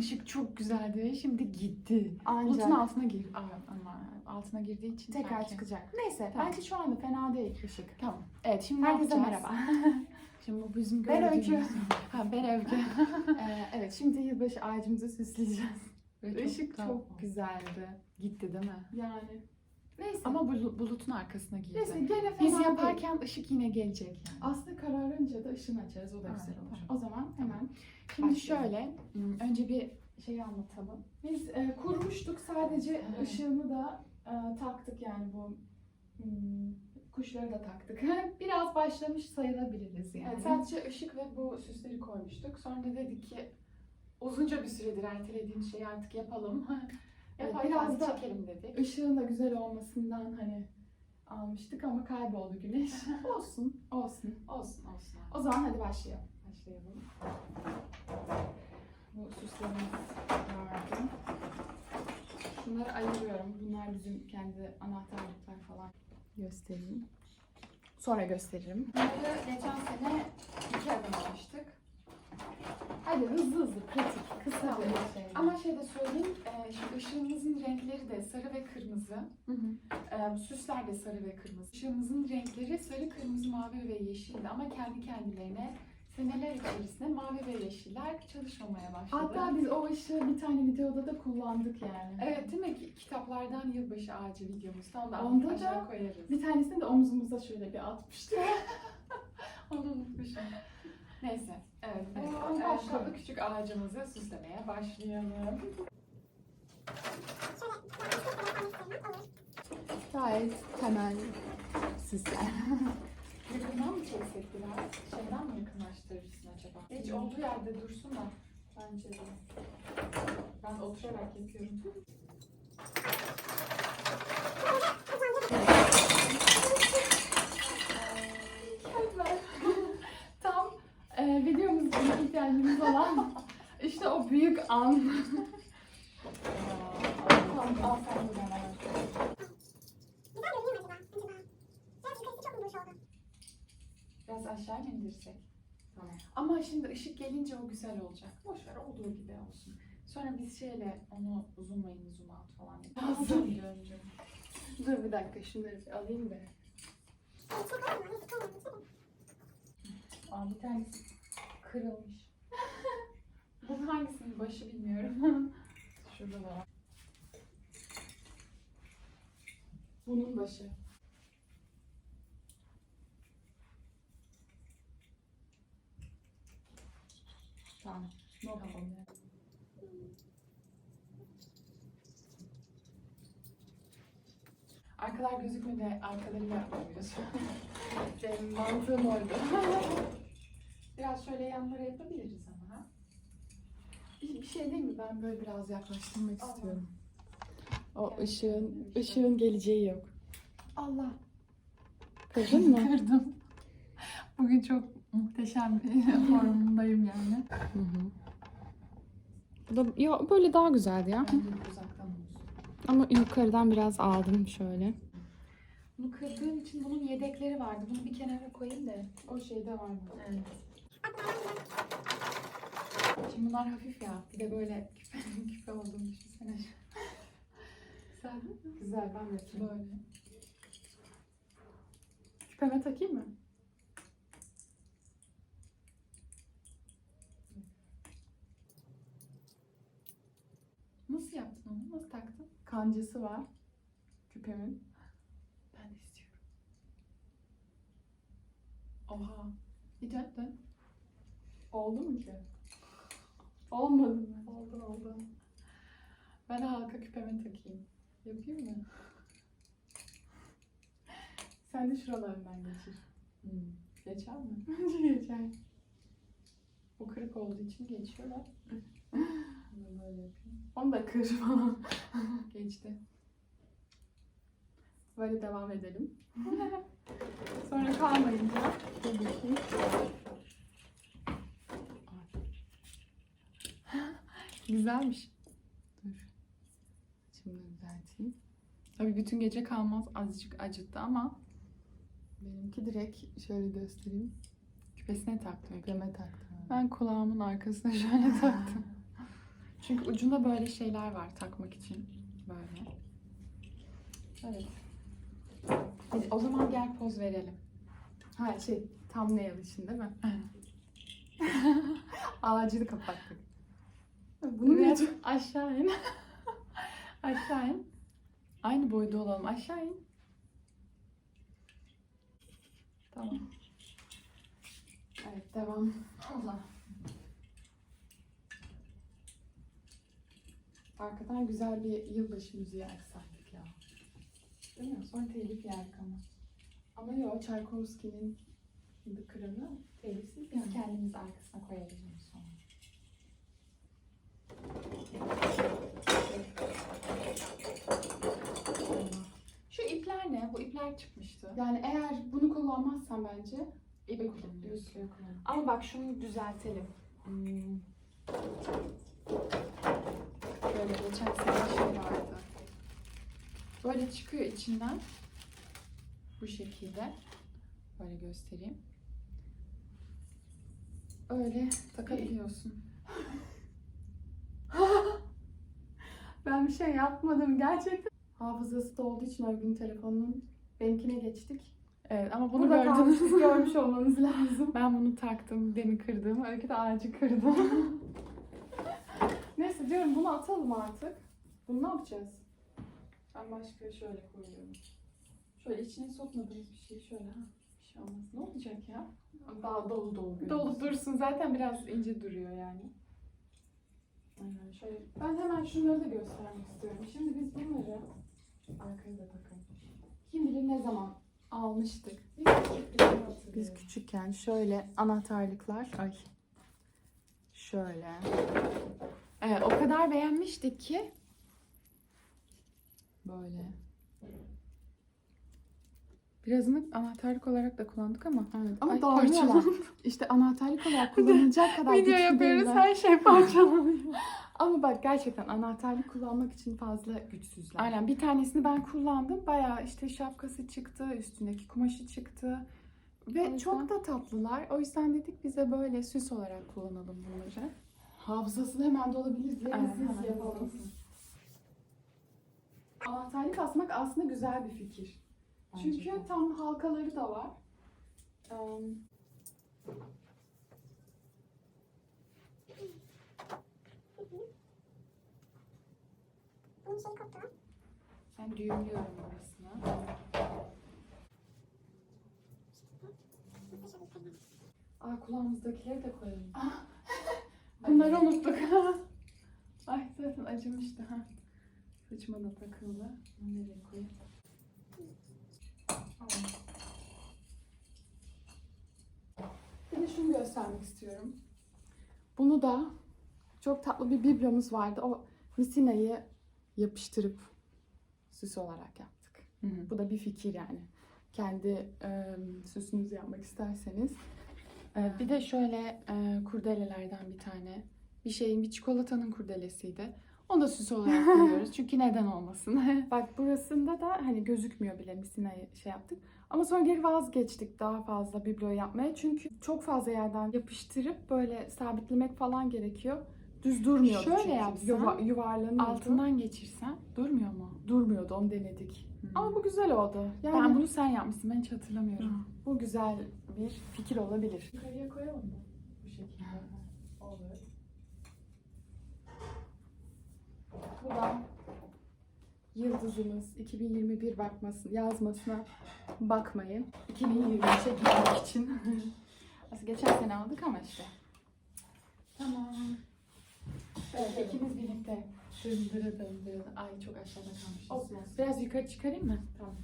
ışık çok güzeldi. Şimdi gitti. Ancak Bulutun altına gir. Aa, ama altına girdiği için tekrar belki- çıkacak. Neyse Tamam. bence şu anda fena değil ışık. Tamam. Evet şimdi Herkese merhaba. Şimdi bu bizim Ben Öykü. gördüğümüz- Ha ben Öykü. Ee, evet şimdi yılbaşı ağacımızı süsleyeceğiz. Ve Işık çok oldu. güzeldi. Gitti değil mi? Yani. Neyse. Ama bulu- bulutun arkasına girdi. Neyse gene fena Biz değil. yaparken ışık yine gelecek yani. Aslında kararınca da ışığını açarız. O da güzel olur. O zaman hemen Şimdi başlayalım. şöyle, önce bir şey anlatalım. Biz e, kurmuştuk sadece Evet. ışığını da e, taktık yani bu hmm, kuşları da taktık. Biraz başlamış sayılabiliriz yani. Evet, sadece ışık ve bu süsleri koymuştuk. Sonra dedik ki uzunca bir süredir ertelediğimiz şeyi artık yapalım. Evet, Yaparken biraz da çekelim. Işığın da güzel olmasından hani almıştık ama kayboldu güneş. olsun, olsun. Olsun olsun. O zaman hadi başlayalım. Başlayalım. Bu süslerimiz vardı. Şunları ayırıyorum. Bunlar bizim kendi anahtarlıklar falan. Göstereyim. Sonra gösteririm. Bunları geçen sene iki adım almıştık. Hadi hızlı hızlı, pratik, şey. De söyleyeyim, e, şimdi ışığımızın renkleri de sarı ve kırmızı. Hı hı. E, süsler de sarı ve kırmızı. Işığımızın renkleri sarı, kırmızı, mavi ve yeşildi ama kendi kendilerine seneler içerisinde mavi ve yeşiller çalışmamaya başladı. Hatta biz o ışığı bir tane videoda da kullandık yani. Evet değil mi? Ki- Kitaplardan yılbaşı ağacı videomuzda onu da Onda da- koyarız. Bir tanesini de omzumuza şöyle bir atmıştık. Onu unutmuşum. Neyse. Evet. Hadi Ee, tatlı küçük ağacımızı süslemeye başlayalım. Gayet temel süsler. Yakından mı çeksek biraz? Şeyden mi yakınlaştırırsın acaba? Hiç olduğu yerde dursun da. Bence de. Ben oturarak yapıyorum. Mükemmel. Tam e, videomuzda ihtiyacımız olan işte o büyük an. Tamam, al sen de bana. Biraz aşağı mı indirsek? Tamam. Ama şimdi ışık gelince o güzel olacak. Boş ver olduğu gibi olsun. Sonra biz şeyle onu zoom in, zoom out falan. Görünce. Dur bir dakika şunları bir alayım da. Aa, bir tanesi kırılmış. Bunun hangisinin başı bilmiyorum. Şurada da var. Bunun başı. Tamam. No problem. Arkalar gözükmedi, arkalarıyla yapamıyoruz. Benim mantığım oydu. Biraz şöyle yanlara yapabiliriz ama. Bir, şey değil mi? Ben böyle biraz yaklaştırmak Tamam. istiyorum. O Gel, ışığın, ışığın geleceği yok. Allah. Kırdın mı? Kırdım. Bugün çok muhteşem bir formundayım yani. Hı hı. Bu da ya böyle daha güzeldi ya. Uzaktan. Ama yukarıdan biraz aldım şöyle. Bunu kırdığım için bunun yedekleri vardı. Bunu bir kenara koyayım da. O şeyde var mı? Evet. Şimdi bunlar hafif ya. Bir de böyle küpe, küpe olduğunu düşünsene. Sen Güzel ben yapayım. böyle. Küpeme takayım mı? Nasıl yaptın onu? Nasıl taktın? Kancası var. Küpemin. Ben de istiyorum. Oha. Bir dön dön. Oldu mu ki? Olmadı mı? Oldu oldu. Ben halka küpeme takayım. Yapayım mı? Sen de şuralarından geçir. Hmm. Geçer mi? Geçer. Bu kırık olduğu için geçiyor da. Bunu böyle yapayım. Onu da kır falan. Geçti. Böyle devam edelim. Sonra kalmayınca tabii ki. Güzelmiş. Dur. Şimdi düzelteyim. Tabii bütün gece kalmaz. Azıcık acıttı ama Benimki direkt şöyle göstereyim. küpesine taktım. Küpeme taktım. Ben kulağımın arkasına şöyle taktım. Çünkü ucunda böyle şeyler var takmak için. Böyle. Evet. Hadi o zaman gel poz verelim. Ha şey thumbnail için değil mi? Ağacını kapattık. Bunu ne? aşağı in. aşağı in. Aynı boyda olalım. Aşağı in. Tamam. Evet devam. Allah. Arkadan güzel bir yılbaşı müziği açsaydık ya. Değil mi? Sonra telif yerdik ama. Ama yok The Crown'ı telifsiz Biz yani. kendimizi arkasına koyalım bunu sonra. Şu ipler çıkmıştı. Yani eğer bunu kullanmazsan bence kullanıyoruz. yok, yok. Ama bak şunu düzeltelim. Hmm. Böyle geçen sene şey vardı. Böyle çıkıyor içinden. Bu şekilde. Böyle göstereyim. Öyle takabiliyorsun. Ben bir şey yapmadım gerçekten. Hafızası da olduğu için o gün telefonunun benimkine geçtik. Evet ama bunu Burada gördünüz. kalmıştık görmüş olmanız lazım. Ben bunu taktım, demi kırdım. Öykü de ağacı kırdı. Neyse diyorum bunu atalım artık. Bunu ne yapacağız? Ben başka şöyle koyuyorum. Şöyle içine sokmadığımız bir şey şöyle ha. Bir şey olmaz. Ne olacak ya? Daha dolu dolu görünüyor. Dolu dursun. Zaten biraz ince duruyor yani. Aynen şöyle. Ben hemen şunları da göstermek istiyorum. Şimdi biz bunları arkaya da takalım. Kim bilir ne zaman almıştık. Biz, küçükken- biz küçükken şöyle anahtarlıklar. Ay. Şöyle. Evet, o kadar beğenmiştik ki Böyle. birazını anahtarlık olarak da kullandık ama Evet. Ama Ay, parçalandı. İşte anahtarlık olarak kullanılacak kadar video yapıyoruz her şey parçalanıyor. Ama bak gerçekten anahtarlık kullanmak için fazla güçsüzler. Aynen bir tanesini ben kullandım. Bayağı işte şapkası çıktı, üstündeki kumaşı çıktı. Ve yüzden- çok da tatlılar. O yüzden dedik bize böyle süs olarak kullanalım bunları. Hafızası hemen dolabilir diye Evet, biz hemen yapalım. Anahtarlık asmak aslında güzel bir fikir. Çünkü tam halkaları da var. Em, Ben düğümlüyorum orasını. Aa kulağımızdakileri de koyalım. Bunları unuttuk. Ay zaten acımıştı ha. Saçıma da takıldı. Bunu nereye koyayım? Bir de şunu göstermek istiyorum. Bunu da çok tatlı bir biblo'muz vardı. O misinayı yapıştırıp süs olarak yaptık. Hı hı. Bu da bir fikir yani. Kendi e, süsünüzü yapmak isterseniz. Ee, bir de şöyle e, kurdelelerden bir tane. Bir şeyin, bir çikolatanın kurdelesiydi. Onu da süs olarak koyuyoruz. Çünkü neden olmasın? Bak burasında da hani gözükmüyor bile misinayı şey yaptık. Ama sonra geri vazgeçtik daha fazla biblo yapmaya. Çünkü çok fazla yerden yapıştırıp böyle sabitlemek falan gerekiyor. Düz durmuyordu Şöyle çünkü. yapsan, Yuva, yuvarlanıyordu. Altından geçirsen durmuyor mu? durmuyordu onu denedik. Ama Ama bu güzel oldu. Yani ben bunu sen yapmışsın. Ben hiç hatırlamıyorum. bu güzel bir fikir olabilir. Yukarıya koyalım mı? Bu şekilde. Olur. Bu da yıldızımız 2021 bakmasın, yazmasına bakmayın. 2023'e girmek için. Aslında geçen sene aldık ama işte. tamam. Evet, ikimiz birlikte. Dındırı dındırı. Ay çok aşağıda kalmışız. Olsun. Biraz yukarı çıkarayım mı? Tamam.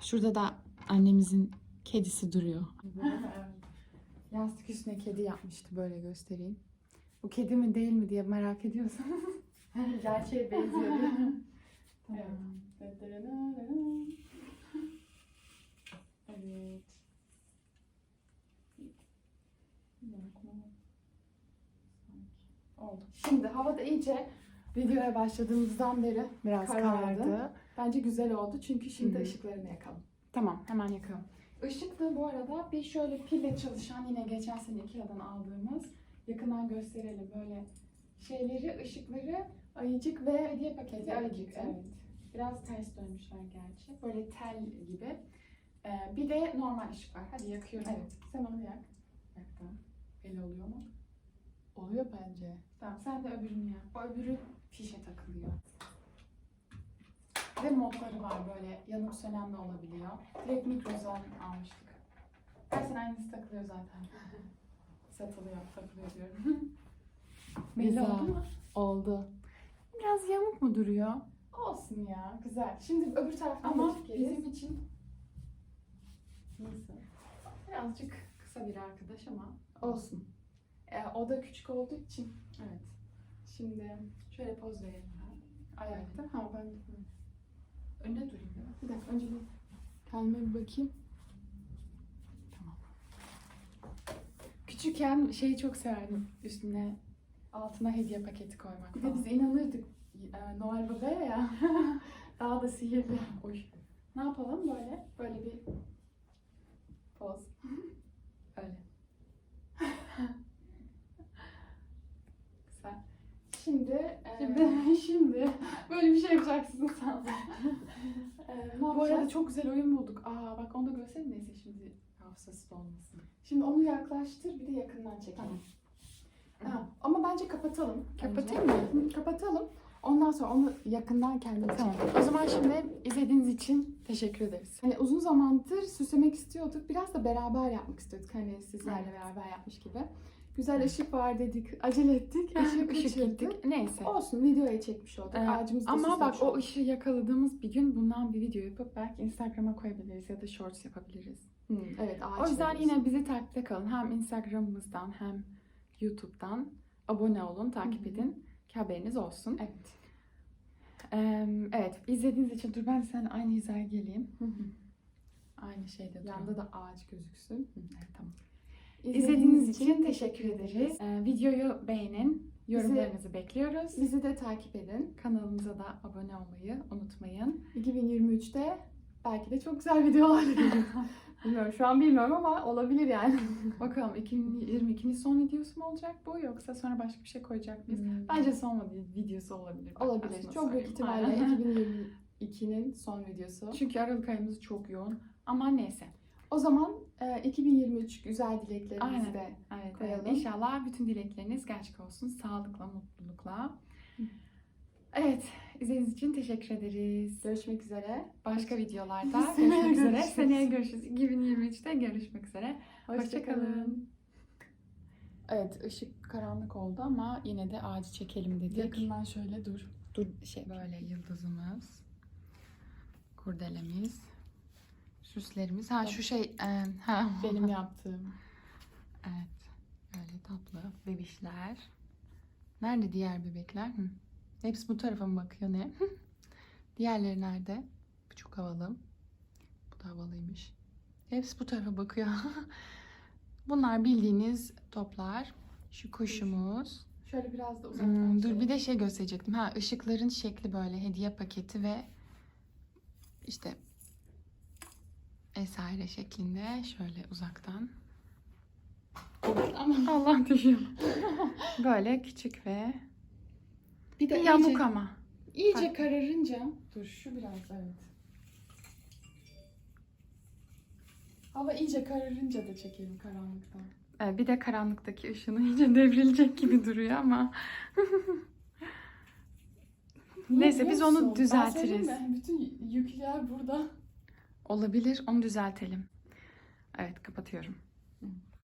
Şurada da annemizin kedisi duruyor. Yastık üstüne kedi yapmıştı böyle göstereyim. Bu kedi mi değil mi diye merak ediyorsanız. Gerçeğe benziyor değil mi? Tamam. Evet. Evet. Oldu. Şimdi havada iyice videoya başladığımızdan beri Biraz Karardı. karardı. bence güzel oldu. Çünkü şimdi Hı hı. ışıklarını yakalım. Tamam hemen yakalım. Işık da bu arada bir şöyle pille çalışan yine geçen sene Ikea'dan aldığımız yakından gösterelim böyle şeyleri, ışıkları ayıcık ve hediye paketi ayıcık. Evet. Biraz ters dönmüşler gerçi. Böyle tel gibi. Ee, bir de normal ışık var. Hadi yakıyorum. Evet. Sen onu yak. Yaktım. Belli oluyor mu? Oluyor bence. Tamam sen de öbürünü yak. O öbürü fişe takılıyor. Ve modları var böyle yanıp sönen de olabiliyor. Direkt mikrozon almıştık. Dersen aynısı takılıyor zaten. Satılıyor, takılıyor diyorum. Belli Güzel. oldu mu? Oldu. Biraz yamuk mu duruyor? Olsun ya, güzel. Şimdi öbür taraftan Ama da çekeriz. bizim için Nasıl? Birazcık kısa bir arkadaş ama olsun. E, o da küçük olduğu için. Evet. Şimdi şöyle poz verelim. Ayakta. Ha ben Önde durayım değil mi? bir dakika önce bir kendime bir bakayım. Tamam. Küçükken şeyi çok severdim. Üstüne altına hediye paketi koymak. Bir de biz inanırdık e, Noel Baba'ya ya. Daha da sihirli. Oy. Ne yapalım böyle? Böyle bir poz. Öyle. Güzel. Şimdi, e, Şimdi- böyle bir şey yapacaksınız sandım. e, ne Bu arada çok güzel oyun bulduk. Aa bak onu da görsene neyse şimdi hafızası olmasın. Şimdi onu yaklaştır bir de yakından çekelim. Tamam. Ha, ama bence kapatalım. Kapatayım mı? Hı, Kapatalım. Ondan sonra onu yakından kendimiz Tamam. O zaman şimdi izlediğiniz için teşekkür ederiz. Hani uzun zamandır süslemek istiyorduk. Biraz da beraber yapmak istiyorduk. Hani sizlerle Evet. beraber yapmış gibi. Güzel ışık var dedik. Acele ettik. Işık kaçırdık. gittik. Neyse. Olsun videoya çekmiş olduk. Ee, Ağacımızı Ama bak süslemiş o olduk. ışığı yakaladığımız bir gün bundan bir video yapıp belki Instagram'a koyabiliriz ya da shorts yapabiliriz. Hı, evet ağaç O yüzden yine bizi takipte kalın. Hem Instagram'ımızdan hem YouTube'dan abone olun, takip edin ki haberiniz olsun. Evet. Ee, evet, izlediğiniz için dur ben sen aynı hizaya geleyim. Aynı şeyde Yanda Yanda da. da ağaç gözüksün. Evet, tamam. İzlediğiniz için teşekkür ederiz. Ee, videoyu beğenin, yorumlarınızı bekliyoruz. Bizi de takip edin. Kanalımıza da abone olmayı unutmayın. 2023'te belki de çok güzel videolar gelir. bilmiyorum şu an bilmiyorum ama olabilir yani. Bakalım 2022'nin son videosu mu olacak bu yoksa sonra başka bir şey koyacak mıyız? Hmm. Bence son videosu olabilir. Bak, olabilir. Çok büyük ihtimalle Aynen. 2022'nin son videosu. Çünkü Aralık ayımız çok yoğun. Ama neyse. O zaman 2023 güzel dileklerimizi de Evet, Koyalım. evet. İnşallah bütün dilekleriniz gerçek olsun. Sağlıkla, mutlulukla. Evet, izlediğiniz için teşekkür ederiz. görüşmek üzere. Başka videolarda Seneye görüşmek üzere. görüşürüz. Seneye görüşürüz. 2023'te görüşmek üzere. Hoşçakalın. Hoşçakalın. Evet, ışık karanlık oldu ama yine de ağacı çekelim dedik. Yakından şöyle dur. Dur şey böyle yıldızımız, kurdelemiz, süslerimiz. Ha şu şey, e, ha Benim yaptığım. Evet, böyle tatlı bebişler. Nerede diğer bebekler? Hı. Hepsi bu tarafa mı bakıyor ne? Diğerleri nerede? Bu çok havalı. Bu da havalıymış. Hepsi bu tarafa bakıyor. Bunlar bildiğiniz toplar. Şu kuşumuz. Şöyle biraz da uzaktan Hmm, dur bir de şey gösterecektim. Ha ışıkların şekli böyle hediye paketi ve işte vesaire şeklinde şöyle uzaktan. Aman. Allah düşüyor. böyle küçük ve Bir de yamuk iyice, ama. iyice Bak. kararınca dur şu biraz evet. Hava iyice kararınca da çekelim karanlıktan. Ee, Bir de karanlıktaki ışını iyice devrilecek gibi duruyor ama. Niye Neyse, biz onu düzeltiriz. Bütün yükler burada. Olabilir onu düzeltelim. Evet kapatıyorum.